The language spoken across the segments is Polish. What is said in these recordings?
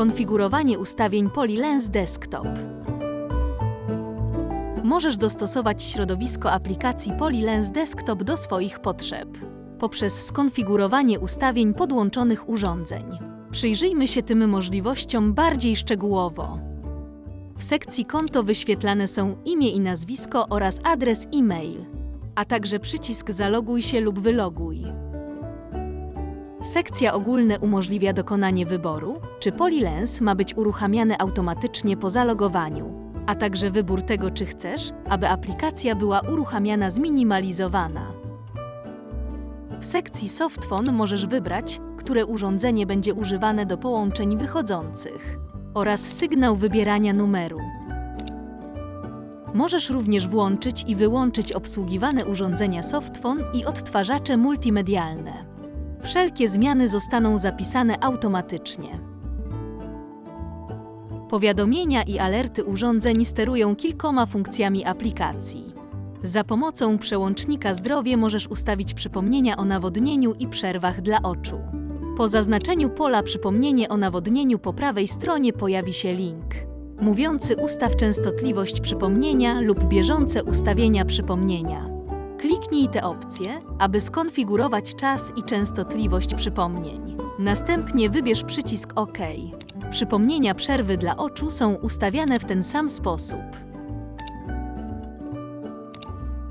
Konfigurowanie ustawień PolyLens Desktop. Możesz dostosować środowisko aplikacji PolyLens Desktop do swoich potrzeb poprzez skonfigurowanie ustawień podłączonych urządzeń. Przyjrzyjmy się tym możliwościom bardziej szczegółowo. W sekcji konto wyświetlane są imię i nazwisko oraz adres e-mail, a także przycisk zaloguj się lub wyloguj. Sekcja ogólne umożliwia dokonanie wyboru, czy PolyLens ma być uruchamiane automatycznie po zalogowaniu, a także wybór tego, czy chcesz, aby aplikacja była uruchamiana zminimalizowana. W sekcji Softphone możesz wybrać, które urządzenie będzie używane do połączeń wychodzących oraz sygnał wybierania numeru. Możesz również włączyć i wyłączyć obsługiwane urządzenia Softphone i odtwarzacze multimedialne. Wszelkie zmiany zostaną zapisane automatycznie. Powiadomienia i alerty urządzeń sterują kilkoma funkcjami aplikacji. Za pomocą przełącznika zdrowie możesz ustawić przypomnienia o nawodnieniu i przerwach dla oczu. Po zaznaczeniu pola przypomnienie o nawodnieniu po prawej stronie pojawi się link mówiący ustaw częstotliwość przypomnienia lub bieżące ustawienia przypomnienia. Kliknij te opcje, aby skonfigurować czas i częstotliwość przypomnień. Następnie wybierz przycisk OK. Przypomnienia przerwy dla oczu są ustawiane w ten sam sposób.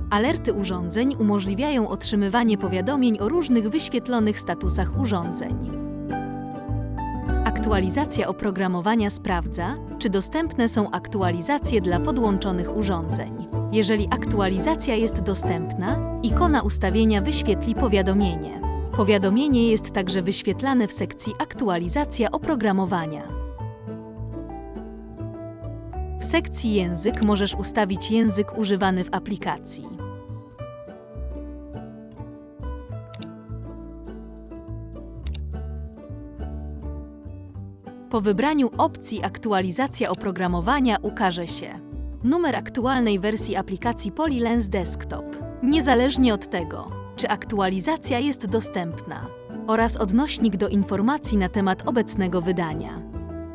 Alerty urządzeń umożliwiają otrzymywanie powiadomień o różnych wyświetlonych statusach urządzeń. Aktualizacja oprogramowania sprawdza, czy dostępne są aktualizacje dla podłączonych urządzeń. Jeżeli aktualizacja jest dostępna, ikona ustawienia wyświetli powiadomienie. Powiadomienie jest także wyświetlane w sekcji Aktualizacja oprogramowania. W sekcji Język możesz ustawić język używany w aplikacji. Po wybraniu opcji Aktualizacja oprogramowania ukaże się numer aktualnej wersji aplikacji PolyLens Desktop, niezależnie od tego, czy aktualizacja jest dostępna, oraz odnośnik do informacji na temat obecnego wydania.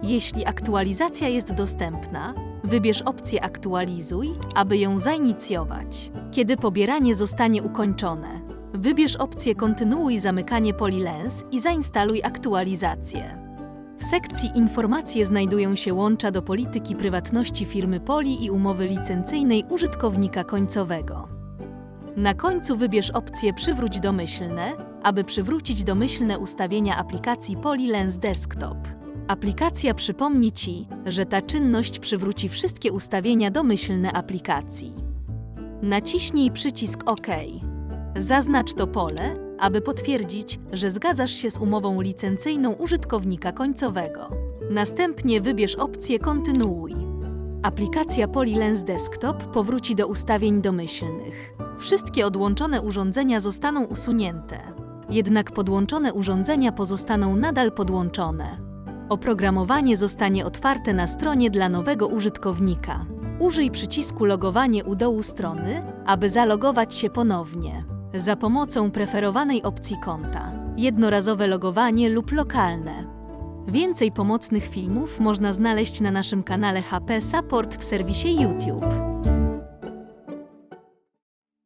Jeśli aktualizacja jest dostępna, wybierz opcję Aktualizuj, aby ją zainicjować. Kiedy pobieranie zostanie ukończone, wybierz opcję Kontynuuj zamykanie PolyLens i zainstaluj aktualizację. W sekcji Informacje znajdują się łącza do polityki prywatności firmy Poli i umowy licencyjnej użytkownika końcowego. Na końcu wybierz opcję Przywróć domyślne, aby przywrócić domyślne ustawienia aplikacji PolyLens Desktop. Aplikacja przypomni Ci, że ta czynność przywróci wszystkie ustawienia domyślne aplikacji. Naciśnij przycisk OK. Zaznacz to pole, aby potwierdzić, że zgadzasz się z umową licencyjną użytkownika końcowego. Następnie wybierz opcję Kontynuuj. Aplikacja PolyLens Desktop powróci do ustawień domyślnych. Wszystkie odłączone urządzenia zostaną usunięte, jednak podłączone urządzenia pozostaną nadal podłączone. Oprogramowanie zostanie otwarte na stronie dla nowego użytkownika. Użyj przycisku Logowanie u dołu strony, aby zalogować się ponownie za pomocą preferowanej opcji konta, jednorazowe logowanie lub lokalne. Więcej pomocnych filmów można znaleźć na naszym kanale HP Support w serwisie YouTube.